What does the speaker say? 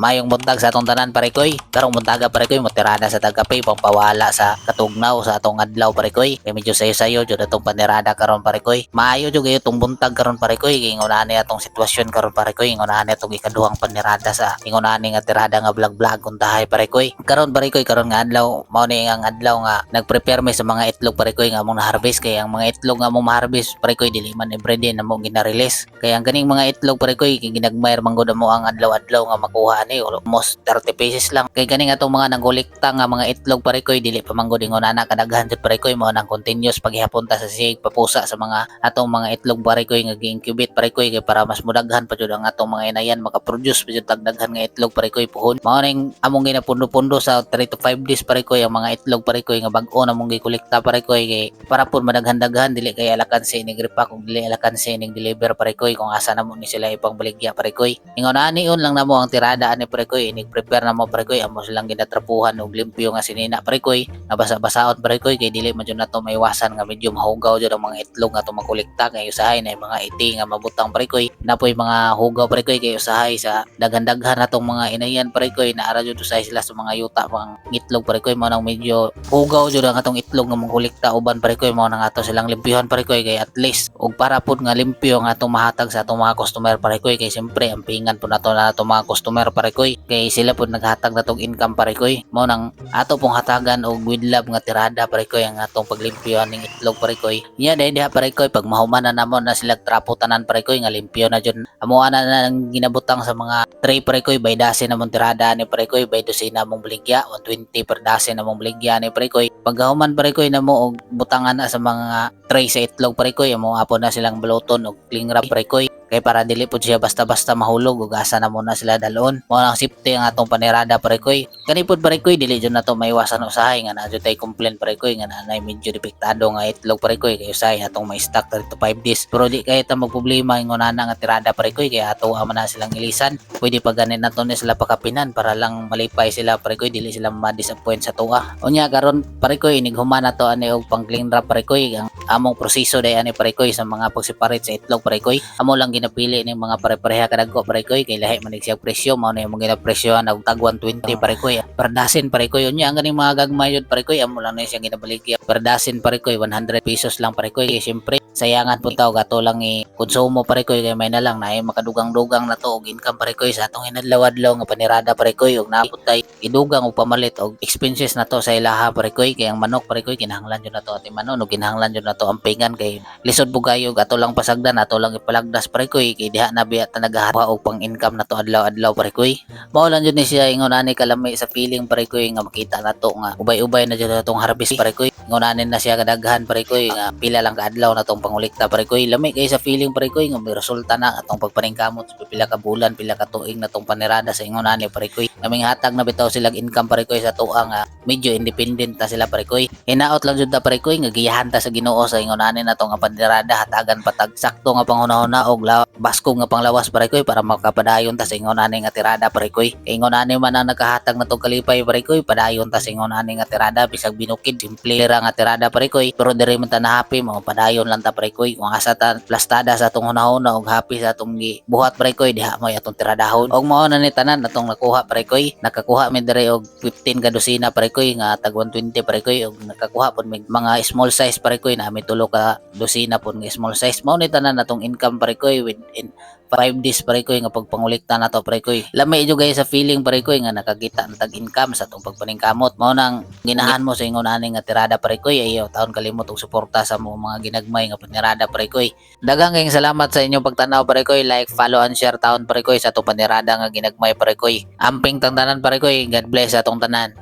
mayong buntag sa atong tanan pare koy. Karong buntaga pare koy motirada sa tagapay pangpawala sa katugnaw sa atong adlaw pare koy. Kay medyo sayo-sayo jud atong panirada karon pare koy. Maayo jud gayo tong buntag karon pare koy kay ngunani atong sitwasyon karon pare koy ngunani atong ikaduhang panirada sa ngunani nga tirada nga vlog-vlog untahay pare koy. Karon pare koy karon nga adlaw mao ni ang adlaw nga nagprepare mi sa mga itlog pare koy nga among na-harvest kay ang mga itlog nga among ma-harvest pare koy dili man everyday na mo gina-release. Kaya ang ganing mga itlog pare koy kay ginagmayar man mo ang adlaw-adlaw nga makuha ani almost 30 pesos lang. Kay ganing atong mga nanggulikta nga mga itlog pare koy dili pa man gud ingon ana kadaghan jud pare koy nang continuous paghihapon ta sa sig papusa sa mga atong mga itlog pare koy nga gi-incubate pare koy kay para mas mudaghan pa jud ang atong mga inayan makaproduce pa jud tagdaghan nga itlog pare koy puhon. Mao ning among ginapundo-pundo sa 3 to 5 days pare koy ang mga itlog pare koy nga bag-o na mong gikolekta pare koy kay para pud madaghan-daghan dili kay alakan si ning gripa kung dili alakan si ning deliver pare koy kung asa na mo ni sila ipangbaligya pare koy. Ingon ani on lang namo ang tirada ani pare koy inig prepare na mo pare koy amo silang ginatrapuhan og limpyo nga sinina pare koy nga basa-basaon pare koy kay dili man jud nato maiwasan nga medyo mahugaw jud ang mga itlog nga to makolekta kay usahay na mga iti nga mabutang pare koy napoy mga hugaw pare koy kay usahay sa daghan-daghan natong mga inayan pare koy na ara jud usahay sila sa mga yuta mga itlog pare koy mao nang medyo hugaw jud ang atong itlog nga mangkolekta uban pare koy mao nang ato silang limpyuhan pare koy kay at least og para pud nga limpyo nga atong mahatag sa atong mga customer pare koy kay siyempre ang pingan po nato na atong mga customer pare koy. Kay sila pud naghatag natong income pare koy. Mao nang ato pong hatagan og with love nga tirada pare koy ang atong paglimpyo ning itlog pare koy. Nya dai diha pare koy. Pag mahuman na namo na sila trapo tanan pare koy nga limpyo na jud amo ana na nang ginabutang sa mga tray pare koy. By dasin namong tirada ni pare koy. By dosina mong baligya 120 per dasin namong baligya ni pare koy. Pagkahuman pare koy namo og butangan na sa mga tray sa itlog pare koy. Amo apo na silang baluton og cling wrap pare koy kay para dili pud siya basta-basta mahulog ug asa na muna sila dalon. Mo nang safety ang atong panirada pare koy. Kani pud pare koy dili jud nato maiwasan usahay nga na jud tay complain pare koy nga nanay medyo depektado nga itlog pare koy. Kay usahay atong may stock 3 to 5 days. Pero di kay ta magproblema ingon ana nga tirada pare koy kay ato man na silang ilisan. Pwede pa ganin nato ni sila pakapinan para lang malipay sila pare koy dili sila ma-disappoint sa tuwa. Unya karon pare koy inighuman na to ani og pang clean wrap pare koy ang among proseso day ani pare koy sa mga pagseparate sa itlog pare koy amo lang ginapili ning mga pare-pareha kadagko pare koy kay lahi man siya presyo mao na mga ginapresyohan og tag 120 pare koy per dozen pare koy unya ang ganing mga gagmay yun pare koy amo lang na siya ginabaligya per dozen pare koy 100 pesos lang pare koy kay syempre sayangan po taw gato lang i konsumo pare koy kay may na lang na makadugang-dugang na to og income pare koy sa atong inadlaw-adlaw nga panirada pare koy og naapot tay idugang og pamalit og expenses na to sa ilaha pare koy kay ang manok pare koy kinahanglan jud na to ati manon og kinahanglan jud na to ang pingan kay lisod po kayo ato lang pasagdan ato lang ipalagdas pare koy kay diha na biya ta nagahawa og pang income na to adlaw-adlaw pare koy mao lang jud ni siya ingon ani kalami sa feeling pare koy nga makita na to nga ubay-ubay na jud na tong harvest pare koy ingon na siya kadaghan pare koy nga pila lang ka adlaw na tong pangulikta pare koy lami kay sa feeling pare koy nga may resulta na atong pagpaningkamot sa pila ka bulan pila ka tuig na tong panirada sa ingon ani pare koy kaming hatag na bitaw silang income pare koy sa tuwa nga medyo independent ta sila pare koy. Hinaot lang jud ta pare koy nga giyahan ta sa Ginoo sa ingon ani na tong nga panirada hatagan patag sakto nga panghuna-huna og la- basko nga panglawas pare koy para makapadayon ta sa ingon ani nga tirada pare koy. Kay ingon ani man ang nakahatag na tong kalipay pare koy padayon ta sa ingon ani nga tirada bisag binukid simple ra nga tirada pare koy. Pero diri man ta na happy mga padayon lang ta pare koy. Kung asa ta plastada sa atong hunahuna og happy sa atong buhat pare koy diha mo atong tiradahon. Og mao na ni tanan atong nakuha pare koy. Nakakuha mi diri og 15 ka dosina pare koy nga tag 120 pare koy og nakakuha pud mig mga small size pare koy na mi tulo ka dosina pud nga small size. Mao ni tanan atong income pare koy within 5 days pare koy nga pagpangulikta na to pare koy lami jud gay sa feeling pare koy nga nakakita na tag income sa atong pagpaningkamot. Mao nang ginahan mo sa ingon ani nga tirada pare koy ayo taon kalimot og suporta sa mo mga ginagmay nga panirada pare koy daghang kayong salamat sa inyong pagtanaw pare koy like follow and share taon pare koy sa atong panirada nga ginagmay pare koy amping tangtanan pare koy god bless atong tanan